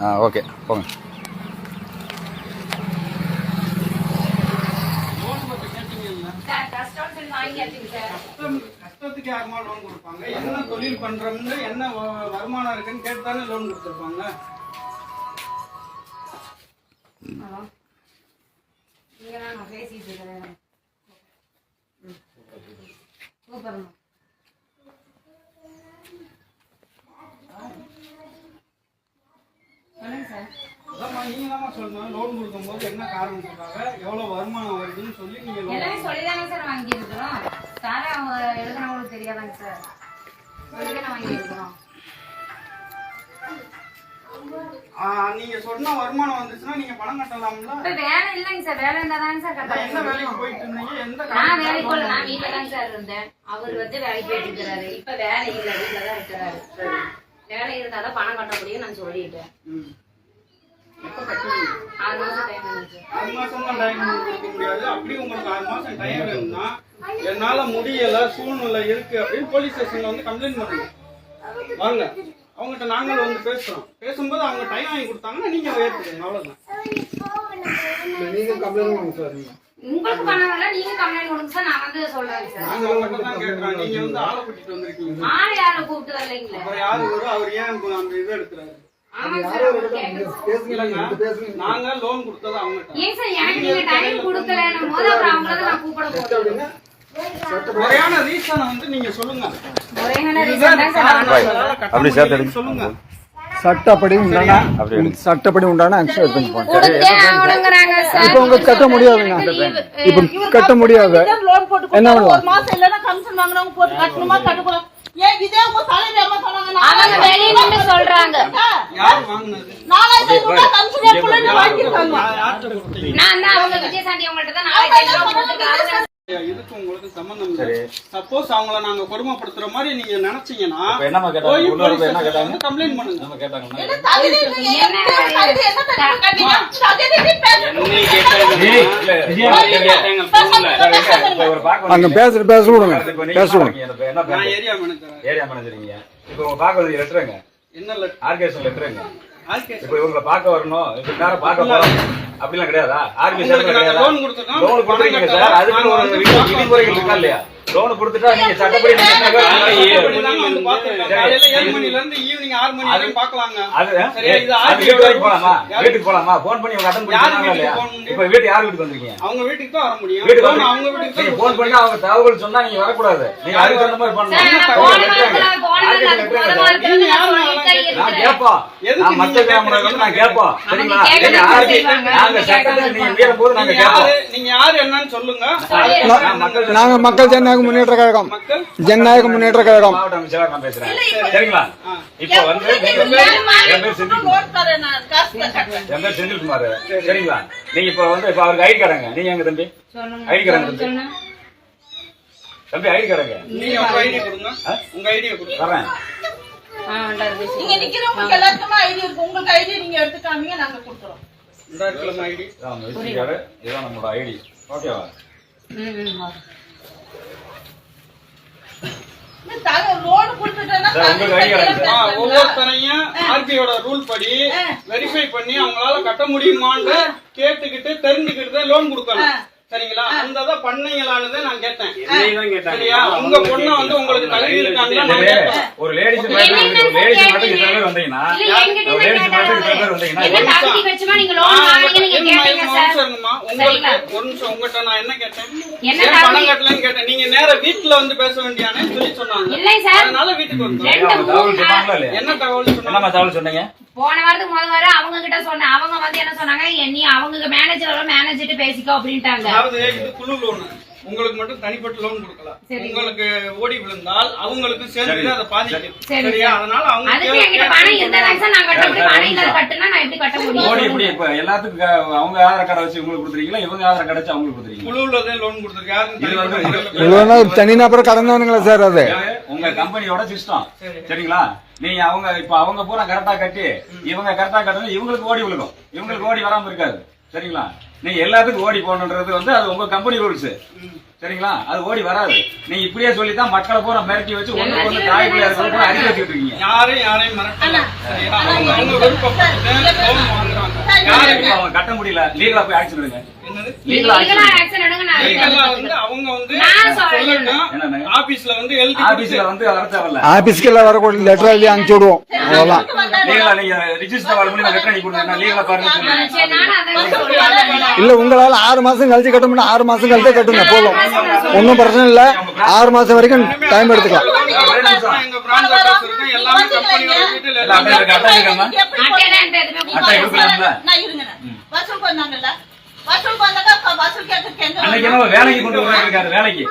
ஆ okay. போங்க. Loan பத்தி கேட்டீங்கல்ல சார் கஷ்டம்னு சொல்லி வாங்கியாச்சுங்க சார் கஷ்டம் கஷ்டத்துக்கு யாருமா லோன் கொடுப்பாங்க? என்ன தொழில் பண்றோம்னு என்ன வருமானம் இருக்குன்னு கேட்டு தானே லோன் கொடுத்துருப்பாங்க பேசிட்டு இருக்கிறேன். கூப்பிடுறேன் சொல்லுங்க சார் அதாம்மா நீங்க தான் சொல்லணும் லோன் கொடுக்கும்போது என்ன காரணம் சொல்றாங்க? எவ்வளவு வருமானம் வருதுன்னு சொல்லி நீங்க loan எல்லாமே சொல்லிதாங்க சார் சார் அவங்க எழுதுனவங்களுக்கு தெரியாதாங்க சார்? சொல்லிதானே வாங்கியிருக்கிறோம். ஆ, நீங்க சொன்ன வருமானம் வந்துச்சுன்னா நீங்க பணம் கட்டலாம்ல? வேலை இல்லைங்க சார். வேலை இருந்தா தாங்க சார் அதான் என்ன வேலைக்கு கரெக்டாக போயிட்டு இருந்தீங்க? எந்த நான் வேலைக்கு காரணத்துக்காக போகல. நான் வீட்டுல தாங்க சார் இருந்தேன். அவர் வந்து வேலைக்கு போயிட்டு இருக்கிறாரு. இப்ப வேலை இல்ல. தான் இருக்கிறாரு. வேலை இருந்தாதான் பணம் கட்ட முடியும் நான் சொல்லிட்டேன். எப்ப கட்டுவீங்க ஆறு மாசம் டைம் ஆறு கொடுக்க முடியாது. அப்படி உங்களுக்கு ஆறு மாசம் டைம் வேணும்னா என்னால முடியல சூழ்நிலை இருக்கு அப்படின்னு போலீஸ் ஸ்டேஷன்ல வந்து கம்ப்ளைண்ட் பண்ணுங்க. வாங்க. அவங்ககிட்ட நாங்களும் வந்து பேசுறோம். பேசும்போது அவங்க டைம் வாங்கி கொடுத்தாங்கன்னா நீங்க ஏத்துக்கங்க. அவ்வளவுதான். நீங்க கம்ப்ளைண்ட் பண்ணுங்க சார் நீங்க. உங்களுக்கு பணம் வரல நீங்க கம்ப்ளைண்ட் கொடுங்க சார் நான் வந்து சொல்றேன் சார் நாங்க தான் வந்து ஆளை கூட்டிட்டு வந்திருக்கீங்க. ஆள் யாரை கூப்பிட்டு வரலைங்களே. யாரு வரும் அவர் ஏன் அந்த இது எடுக்கிறாரு? நீங்க லோன் கொடுத்தது அவங்ககிட்ட ஏன் சார் எனக்கு நீங்க டைம் கொடுக்கலன்னும் போது அப்புறம் அவங்கள தான் நான் கூப்பிட போறேன். முறையான ரீசனை வந்து நீங்க சொல்லுங்க. முறையான ரீசன் தான் சார் நானும் Right. சொல்றேன். அப்படி. சொல்லுங்க. சட்டப்படி உண்டான. சட்டப்படி உண்டான ஆக்ஷன் இப்ப உங்க கட்ட முடியாதுங்க. இப்ப கட்ட முடியாது. லோன் போட்டு என்ன கொடுத்தா ஏன் இதே உங்க தலைவர் அம்மா சொன்னாங்க? அவங்க வெளியே சொல்றாங்க. யார் வாங்குனது? ரூபாய் நான் தான் அவங்க விஜயசாண்டி அவங்கள்ட்ட தான் நாளைக்கு எல்லாம் கொடுத்துருக்காங்க இதுக்கு உங்களுக்கு சம்பந்தம் இல்லை. சப்போஸ் அவங்கள நாங்க கொடுமைப்படுத்துற மாதிரி நீங்க நினைச்சீங்கன்னா? போய் போலீஸ் கம்ப்ளைண்ட் பண்ணுங்க. நம்ம கட்டிங்க? அங்க வந்தீங்க. பேச. பேச. விடுங்க. இப்ப நீங்க பேச விடுங்க. இப்ப என்ன நான் பேசுறீங்க? ஏரியா மேனேஜர் ஏரியா மேனேஜருங்க இப்ப உங்க வந்து லெட்டருங்க என்ன லெட்டர் ஆர்கேஷன் லெட்டருங்க இப்ப இவங்களை பார்க்க வரணும். இப்ப நேரம் பார்க்க போறோம். அப்படிலாம் கிடையாதா? உங்களுக்கு நாங்க கிடையாதா loan கொடுத்திருக்கோம். லோன் கொடுத்துருக்கீங்க சார். அதுக்கு ஒரு விதிமுறைகள் இருக்கா இல்லையா? லோன் கொடுத்துட்டா நீங்க சட்டப்படி ஈவினிங் ஆறு மணி வரைக்கும் பார்க்கலாங்க அது சரியா, இது அது ஆர்கே வீட்டு வரைக்கும் போலாமா வீட்டுக்கு போலாமா போன் பண்ணி அட்டன் பண்ணி இல்லையா வீட்டுக்கு? இப்ப வீட்டு யார் வீட்டுக்கு வந்திருக்கீங்க அவங்க வீட்டுக்கு தான் வர முடியும் வீட்டுக்கு அவங்க வீட்டுக்கு நீங்க போன் பண்ணி அவங்க தகவல் சொன்னா நீங்க வரக்கூடாது நீங்க அதுக்கு தகுந்த மாதிரி பண்ணணும் நான். கேட்போம் எதுக்கு நான் மத்த கேமரா வந்து நான் கேட்போம் சரிங்களா நீங்க சட்டத்தை நீங்க மீறும் போது நாங்க கேட்போம் யாரு நீங்க யாரு என்னன்னு சொல்லுங்க நாங்க மக்கள் ஜனநாயக முன்னேற்ற கழகம். ஜனநாயக முன்னேற்ற கழகம். சரிங்களா? இப்போ வந்து நீங்க என் பேர் செந்தில்குமார். சரிங்களா? நீங்க இப்போ வந்து இப்போ அவருக்கு ஐடி நீங்க எங்க தம்பி. ஐடி தம்பி? ஐடி கார்டுங்க. நீங்க உங்க ஐடி கொடுங்க. உங்க ஐடியை கொடுங்க. வரேன் ஆ, வேண்டாம், பேசுங்க. நீங்க நிக்கிறவங்களுக்கு எல்லாத்துக்குமே ஐடி இருக்கு. உங்களுக்கு ஐடி நீங்க எடுத்துக்காமீங்க நாங்க கொடுத்துறோம். இந்த இடத்துல ஐடி. இதான் விசிட்டிங் கார்டு இதுதான் நம்மளோட ஐடி. ஓகேவா? ம், ம், வா. லோன் கொடுத்துட்டேன்னா சார், உங்களுக்கு ஐடி கார்டு தகுதி ஆ, பேசுறேன். ஒவ்வொருத்தரையும் ஆர்பிஐயோட ரூல் படி வெரிஃபை பண்ணி அவங்களால கட்ட முடியுமான்னு கேட்டுக்கிட்டு தெரிஞ்சுக்கிட்டு லோன் கொடுக்கணும். சரிங்களா? அந்த தான் நான் கேட்டேன். சரியா? உங்க பொண்ணு வந்து உங்களுக்கு தகுதி கேட்டேன். ஒரு லேடிஸ் லேடிஸ் மட்டும் இத்தனை பேர் வந்தீங்கன்னா லேடிஸ் மட்டும் இத்தனை பேர் வந்தீங்கன்னா. உங்களுக்கு ஒரு நிமிஷம் உங்ககிட்ட நான் என்ன கேட்டேன்? பணம் கட்டலன்னு கேட்டேன் நீங்க நேரா வீட்டுல வந்து பேச வேண்டியானே சொல்லி சொன்னாங்க. இல்லைங்க சார். அதனால வீட்டுக்கு வந்தோம். என்ன தகவல் சொன்னாங்க? என்னம்மா தகவல் சொன்னீங்க? போன வாரத்துக்கு முதல் வாரம் அவங்க கிட்ட சொன்னேன். அவங்க வந்து என்ன சொன்னாங்க? "எ- நீ அவங்க மேனேஜர் மேனேஜர்ட்டு பேசிக்கோ அப்படின்ட்டாங்க. குழு லோன் உங்களுக்கு மட்டும் தனிப்பட்ட லோன் கொடுக்கலாம். உங்களுக்கு ஓடி விழுந்தால் அவங்களுக்கு சேர்ந்து அதை பாதிக்கும். சரி, சரியா? சரி. அதனால அவங்க முடியும். இப்படி இப்ப எல்லாத்துக்கும் அவங்க ஆதார் கார்டை வச்சு உங்களுக்கு கொடுத்துருக்கீங்களா? இவங்க ஆதார் கார்டை வச்சு அவங்களுக்கு கொடுத்துருக்கீங்களா? குழுவுல லோன் கொடுத்துருக்கு. யாரும் இது வந்து- தனிப்பட்ட இவ்வளவுனா தனிநபர் கடந்தவனுங்களா சார் அது? உங்க கம்பெனியோட சிஸ்டம் சரி. சரிங்களா? நீங்க அவங்க இப்ப அவங்க பூரா கரெக்டா கட்டி இவங்க கரெக்டா கட்டணும் இவங்களுக்கு ஓடி விழுகும். இவங்களுக்கு ஓடி வராம இருக்காது. சரிங்களா? நீங்க எல்லாத்துக்கும் ஓடி போகணுன்றது வந்து அது உங்க கம்பெனி ரூல்ஸ் சரிங்களா? அது ஓடி வராது. நீங்க இப்படியே சொல்லி தான் மக்களை பூரா மிரட்டி வச்சு ஒண்ணு ஒண்ணு தாய் பிள்ளையார் கூட அறிவு வச்சுட்டு இருக்கீங்க. யாரையும் யாரையும் மிரட்டல. சரியா? அவங்க அவங்க விருப்பப்பட்டு loan வாங்குறாங்க. யாரையும் இப்ப அவங்க கட்ட முடியல. லீகலா போய் ஆக்ஷன் ஆபீஸ்க்கு எல்லாம் வரக்கூடிய லெட்டர் எழுதி அனுப்பிச்சு விடுவோம். அவ்வளவுதான். இல்ல உங்களால ஆறு மாசம் கழிச்சு கட்ட முடியும்? ஆறு மாசம் கழிச்சு கட்டுங்க போதும். ஒன்றும் பிரச்சனை இல்ல. ஆறு மாசம் வரைக்கும் டைம் எடுத்துக்கலாம். எல்லாமே அன்னைக்கு என்ன வேலைக்கு கொண்டு இருக்காரு வேலைக்கு.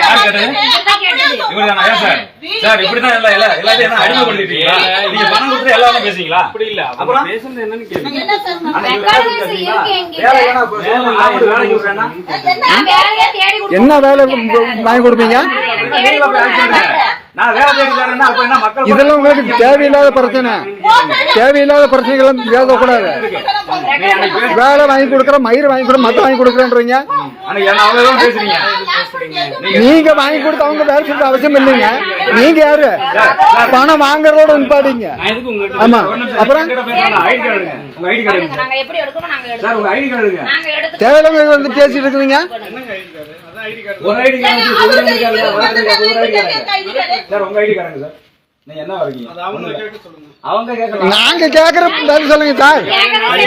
யார் கேட்டது? சார்? சார் இப்படிதான் எல்லாத்தையும் நீங்க பணம் கொடுத்து எல்லாரும் அப்படி இல்ல. அப்புறம்? பேசுறது என்னன்னு கேளுங்க. என்ன. வேலை வாங்கி கொடுப்பீங்க? இதெல்லாம் உங்களுக்கு தேவையில்லாத பிரச்சனை. தேவையில்லாத பிரச்சனைகள் பேசக்கூடாது பேச- வேலை வாங்கி கொடுக்குறேன் மயிர் வாங்கி கொடுக்குறேன் மத்த வாங்கி கொடுக்குறேன்றீங்க? நீங்க வாங்கி கொடுத்து அவங்க வேலை சொல்ற அவசியம் இல்லைங்க. நீங்க யாரு? பணம் வாங்குறதோட நிப்பாடிங்க ஆமா. அப்புறம்? தேவையில்லாம வந்து பேசிட்டு இருக்கிறீங்க. ஒரு ஐடி கார்டு சார் உங்க ஐடி கார்டுங்க சார். நீங்க என்ன வரீங்க அது அவங்க கேட்டு சொல்லுங்க. அவங்க கேட்கலாம். நாங்க கேக்குற பதில் சொல்லுங்க சார்.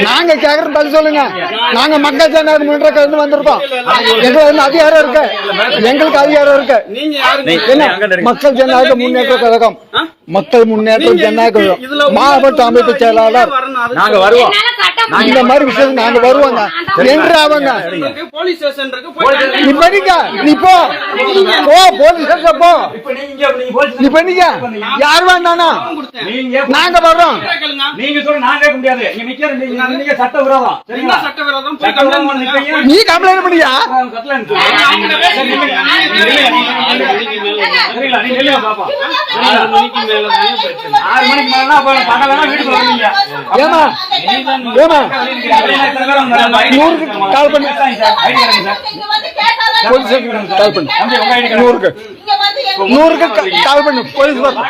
நாங்க கேக்குற பதில் சொல்லுங்க. நாங்க மக்கள் ஜனநாயக முன்னேற்ற இருந்து வந்திருக்கோம். எங்களுக்கு வந்து அதிகாரம் இருக்கு. எங்களுக்கு அதிகாரம் இருக்கு. நீங்க யாரு என்ன? மக்கள் ஜனநாயக முன்னேற்ற கழகம். மக்கள் முன்னேற்ற ஜனநாயக கழகம். மாவட்ட அமைப்பு செயலாளர். நாங்க வருவோம். இந்த மாதிரி விஷயம் நாங்க வருவோங்க. என்று அவங்க போலீஸ் ஸ்டேஷன் நீ பண்ணிக்க நீ போ. போ போலீஸ் ஸ்டேஷன் போ. நீ பண்ணிக்க யார் வேண்டானா நீங்க நாங்க வர்றோம். நீங்க சொல்ல நான் கேட்க முடியாது. நீங்க நிக்கிற நீங்க நீங்க சட்ட விரோதம் என்ன சரிங்களா சட்ட விரோதம் போய் சட்ட கம்ப்ளைண்ட் விரோதம் பண்ணுங்க. நிப்பீங்க. நீ கம்ப்ளைண்ட் பண்ணியா. சரிங்களா நீங்க வெளியே மணிக்கு மேல மணிக்கு மேல அப்ப பகல் வேணா வீட்டுக்கு வருவீங்க ஏமா ஏமா. நூறுக்கு கால் பண்ணு. கால் பண்ணு. நூறுக்கு. நூறுக்கு கால் பண்ணு போலீஸ் வரும்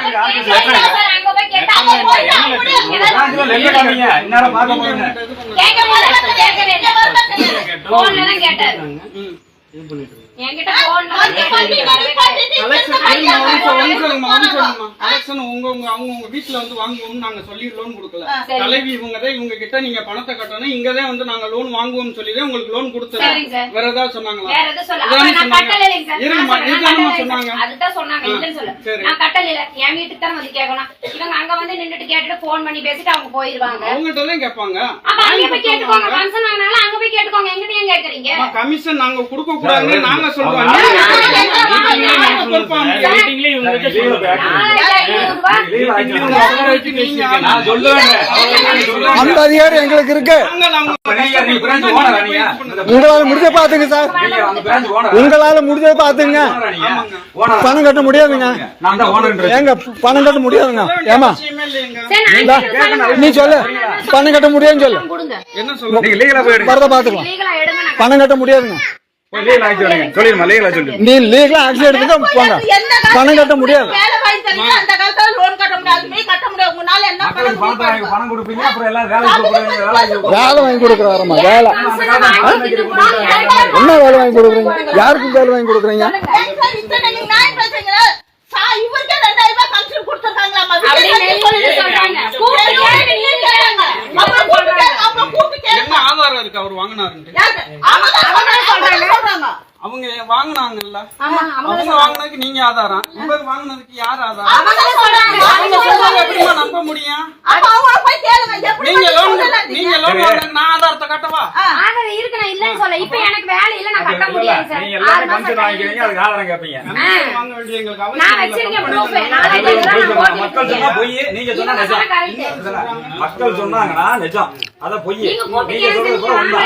கேட்டாரு. வீட்டுல வந்து வாங்குவோம் நாங்க சொல்லி லோன் கொடுக்கல. தலைவி இவங்க கிட்ட நீங்க பணத்தை கட்டணும். இங்க தான் வந்து நாங்க லோன் வாங்குவோம் சொல்லி தான் உங்களுக்கு லோன் சார். வேற ஏதாவது சொன்னாங்களா. என் வீட்டுக்கு தான் வந்து கேட்கணும். இவங்க அங்க வந்து நின்னுட்டு கேட்டுட்டு phone பண்ணி பேசிட்டு அவங்க போயிருவாங்க. அவங்ககிட்ட தான் கேட்பாங்க. அங்கே போய் கேட்டுக்கோங்க. அங்க போய் கேட்டுக்கோங்க. எங்கிட்ட ஏன் கேக்குறீங்க? கமிஷன் நாங்க கொடுக்க கூடாதுன்னு நாங்க அந்த அதிகாரம் எங்களுக்கு இருக்கு. உங்களால முடிஞ்ச பாத்துங்க சார். உங்களால முடிஞ்ச பாத்துங்க. பணம் கட்ட முடியாதுங்க. நான் தான் ஓனர் ஏங்க பணம் கட்ட முடியாதுங்க. ஏமா. நீ சொல்லு. பணம் கட்ட முடியாதுன்னு சொல்லு. என்ன நான் பணம் கட்ட முடியாதுங்க. நீ லீகலா ஆக்ஷன் எடுத்துக்க போங்க. பணம் கட்ட முடியாது. வேலை வாங்கி கொடுக்குறாருமா வேலை என்ன வேலை வாங்கி கொடுக்குறீங்க? யாருக்கு வேலை வாங்கி கொடுக்குறீங்க? இவருக்கே ரெண்டாயிரம் ரூபாய் கமிஷன் கொடுத்துருக்காங்களாமா அப்படி நெல்லுன்னு சொல்றாங்க. கூப்பிட்டு ஆதாரம் இருக்கு? அவர் வாங்கினாருன்ட்டு. யாரு? அவங்க வாங்கினாங்கல்ல? ஆமா, அவங்க வாங்கினதுக்கு நீங்க ஆதாரம். இவர் வாங்கினதுக்கு யார் ஆதாரம்? எப்படிமா நம்ப முடியும்? அப்ப அவங்கள போய் கேளுங்க எப்படி நீங்க லோன் நீங்க லோன் வாங்கினதுக்கு நான் ஆதாரத்தை கட்டவா? இருக்கு நான் இல்லைன்னு சொல்ல இப்ப எனக்கு வேலை இல்ல நான் கட்ட முடியாது சார். நீங்க எல்லாரும் வாங்கிக்கிறீங்க அதுக்கு ஆதாரம் கமிஷன் வாங்க வேண்டிய எங்களுக்கு நான் அவசியம் வச்சிருக்கேன் ப்ரூஃப் நான் மக்கள் சொன்னா பொய். நீங்க சொன்னா நிஜம். மக்கள் சொன்னாங்கன்னா நிஜம். அதான் பொய். நீங்க சொல்றது பூரா உண்மை.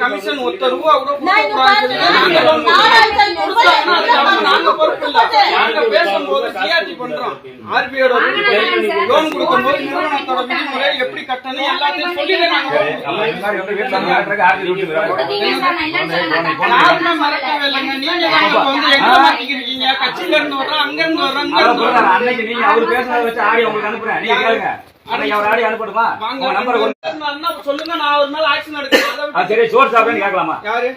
கமிஷன் ஒத்த ரூபா கூட நாங்க பொறுப்பு இல்ல. நாங்க பேசும்போது சிஆர்டி பண்றோம் ஆர்பிஐயோட லோன் கொடுக்கும்போது நிறுவனத்தோட விதிமுறை எப்படி கட்டணும் எல்லாத்தையும் சொல்லி நாங்க சரி, சார், கட்சியில இருந்து வர்றோம் அங்க இருந்து வர்றோம் அன்னைக்கு நீங்க அவர் பேசுனதை வச்சு ஆடி உங்களுக்கு அனுப்புறேன். நீங்க கேளுங்க. அன்னைக்கு அவர் ஆடி அனுப்பட்டுமா? உங்க நம்பர் சொல்லுங்க நான் அவர் மேல ஆக்ஷன் எடுக்கிறேன். சரி சோறு சாப்பிடுன்னு கேட்கலாமா? யாரு?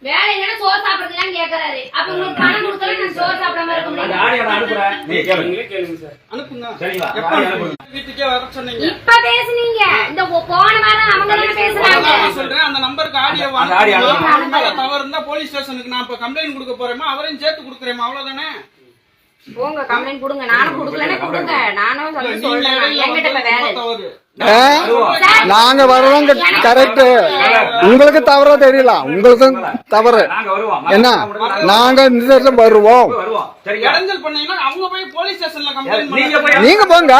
வேலை இல்லைன்னா சோறு சாப்பிடுறதுலான்னு கேக்குறாரு. அப்ப உங்களுக்கு பணம் கொடுத்தாலும் நான் சோறு சாப்பிடாம இருக்க அந்த முடியாது. ஆடி நான் அனுப்புறேன் நீங்க கேளுங்க அனுப்புங்க. சரிங்களா எப்ப ஆடி அனுப்புங்க? வீட்டுக்கே வர சொன்னீங்க. இப்ப பேசுனீங்க. இந்த போ- போன வாரம் அவங்க தானே பேசுனாங்க. நான் சொல்றேன். அந்த நம்பருக்கு ஆடியோ அந்த ஆடியோ அனுப்புங்க. தவறு இருந்தா போலீஸ் ஸ்டேஷனுக்கு நான் இப்ப கம்ப்ளைண்ட் கொடுக்க போறேமா? அவரையும் சேர்த்து கொடுக்குறேமா? அவ்வளவுதானே? போங்க கம்ப்ளைண்ட் கொடுங்க. நானும் கொடுக்கலன்னா கொடுங்க. நானும் சொல்றேன். என்கிட்ட இப்ப வேலை. நாங்க வர்றவங்க கரெக்ட் உங்களுக்கு தவறா தெரியல. உங்களுக்கு தவறு. நாங்க வருவோம் என்ன? நாங்க இந்த இடத்துல வருவோம். நீங்க பண்ணீங்க போய் நீங்க போங்க.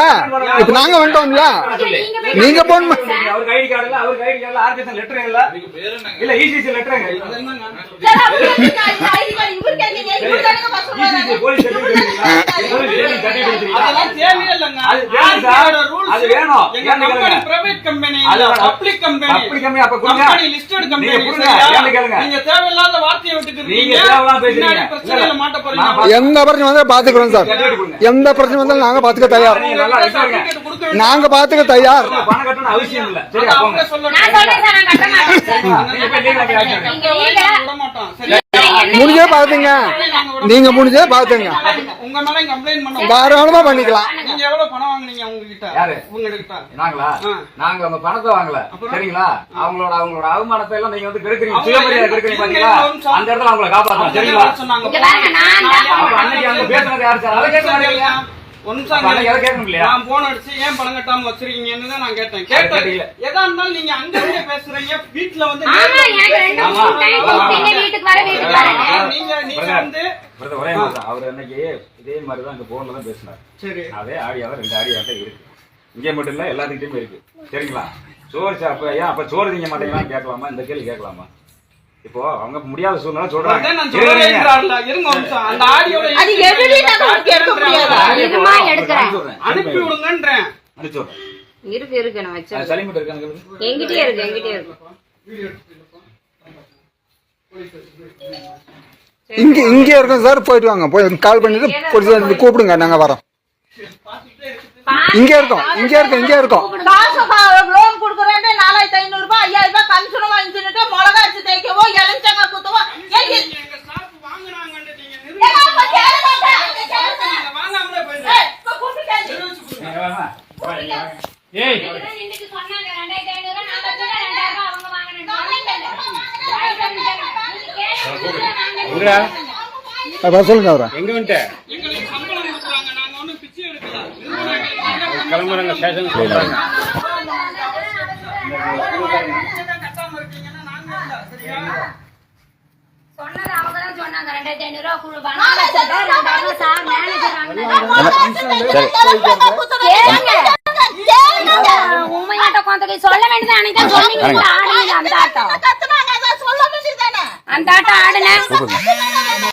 இப்ப நாங்க வந்துட்டோம்ல. நீங்க போன் தேவையே இல்லைங்க அது வேணும். Company. Private company public company அப்ப கொடுங்க. கம்பெனி லிஸ்டட் கம்பெனி கேளுங்க. நீங்க தேவையில்லாத வார்த்தையை விட்டுட்டு நீங்க தேவையில்லாம பேசுறீங்க. பிரச்சனையில மாட்ட போறீங்க. எந்த பிரச்சனை வந்தாலும் பாத்துக்கிறோம் சார். எந்த பிரச்சனை வந்தாலும் நாங்க பாத்துக்க தயார். நீங்க பாத்துக்க தயார். பணம் கட்டணும் அவசியம் இல்ல. நான் சொல்றேன் சார் நான் கட்ட மாட்டேன். நீங்க விட மாட்டோம்? முடிஞ்சே பாத்துங்க நீங்க முடிஞ்சே பாத்துங்க உங்க மேல கம்ப்ளைண்ட் பண்ண தாராளமா பண்ணிக்கலாம். நீங்க எவ்வளவு பணம் வாங்குனீங்க அவங்க கிட்ட யாரு? உங்க கிட்ட நாங்களா? ஆ. நாங்க உங்க பணத்தை வாங்கல? சரிங்களா? அவங்களோட அவங்களோட அவமானத்தை எல்லாம் நீங்க வந்து கெடுக்குறீங்க சுயமரியாதை கெடுக்குறீங்க பாத்தீங்களா? அந்த இடத்துல அவங்கள காப்பாத்தணும். சரிங்களா? என்ன சொன்னாங்க? இங்க பாருங்க, நான் தான் அப்ப அன்னைக்கு அவங்க பேசுனது யாரு சார்? அதை கேட்க மாட்டீங்களா? நான் போன் அடிச்சு ஏன் பணம் கட்டாம வச்சிருக்கீங்கன்னு தான் நான் கேட்டேன். கேட்டேன். எதா இருந்தாலும் நீங்க அங்க இருந்து பேசுறீங்க. வீட்டுல வந்து நீங்க நீங்க. வந்து ஒரே நிமிஷம். அவர் அன்னைக்கு இதே மாதிரி தான் இந்த போன்ல தான் பேசினார். சரி. அதே ஆடியாவை ரெண்டு ஆடியாட்ட இருக்கு. இங்க மட்டும் இல்ல எல்லாத்துக்கிட்டையுமே இருக்கு. சரிங்களா? சோறு சாப்ப ஏன் அப்ப சோறு திங்க மாட்டீங்களான்னு கேட்கலாமா? இந்த கேள்வி கேட்கலாமா? இப்போ அவங்க முடியாத சூழ்நிலை சொல்றாங்க. அந்த அது நாங்க முடியாது. எடுக்கிறேன். அனுப்பி விடுங்கன்றேன். இருக்கு இருக்கு நான் இருக்கு இருக்கு இங்க இங்க இருக்கோம் சார் போயிட்டு வாங்க. போய் கால் பண்ணிட்டு கூப்பிடுங்க நாங்க வரோம். இங்க இருக்கோம் இங்க இருக்கோம் இங்க இருக்கோம் காசு லோன் கொடுக்குறேன்னு நாலாயிரத்தி ஐநூறு ரூபாய் ஐயாயிரம் ரூபாய் கமிஷனும் வாங்கிட்டு மிளகா அரிசி தேய்க்கவோ எலுமிச்சங்க குத்தவோ ஏய், ஏய், எங்க staff வாங்குனாங்கன்னு நீங்க ஏய், நிரூபிச்சு நான் அப்ப கேள மாட்டேன். அப்ப கேள மாட்டேன். நீங்க வாங்காமலே போயிடுங்க. ஏய், இப்ப கூப்பிட்டு கேளு. ஏய் இதுதான் இன்னைக்கு சொன்னாங்க, ரெண்டாயிரத்தி ஐநூறு ரூபா, நான் வச்சேன், ரெண்டாயிரம் ரூபா அவங்க வாங்கினாங்க. வாங்கிட்டு வந்துட்டாங்க. நீங்க கேளுங்க, நாங்க வர சொல்லுங்க அவரை எங்க வந்துட்ட எங்களுக்கு சம்பளம் கொடுக்குறாங்க நாங்க ஒண்ணும் பிச்சை எடுக்கல நிறுவனங்கள் கிளம்புறாங்க ஸ்டேஷன் சொல்றாங்க கட்டாம இருக்கீங்கன்னா நாங்க இல்ல சரியா சொன்னது அவங்க தான் சொன்னாங்க, ரெண்டாயிரத்தி ஐநூறு ரூபா கொடு, வாங்கினாங்க. கேளுங்க. கேளுங்க. உண்மையாட்ட கொந்தகை சொல்ல வேண்டியது அன்னைக்கு தான் சொன்னீங்க. அந்த ஆட்டம் அந்த ஆட்டம் ஆடுன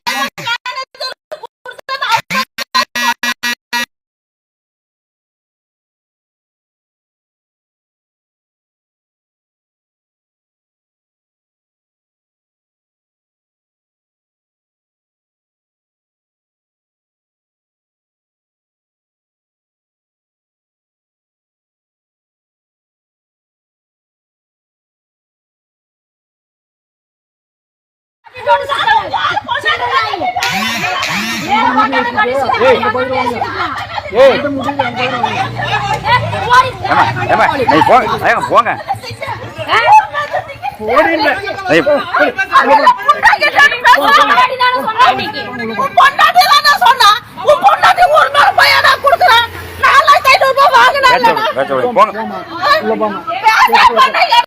போங்க. போங்க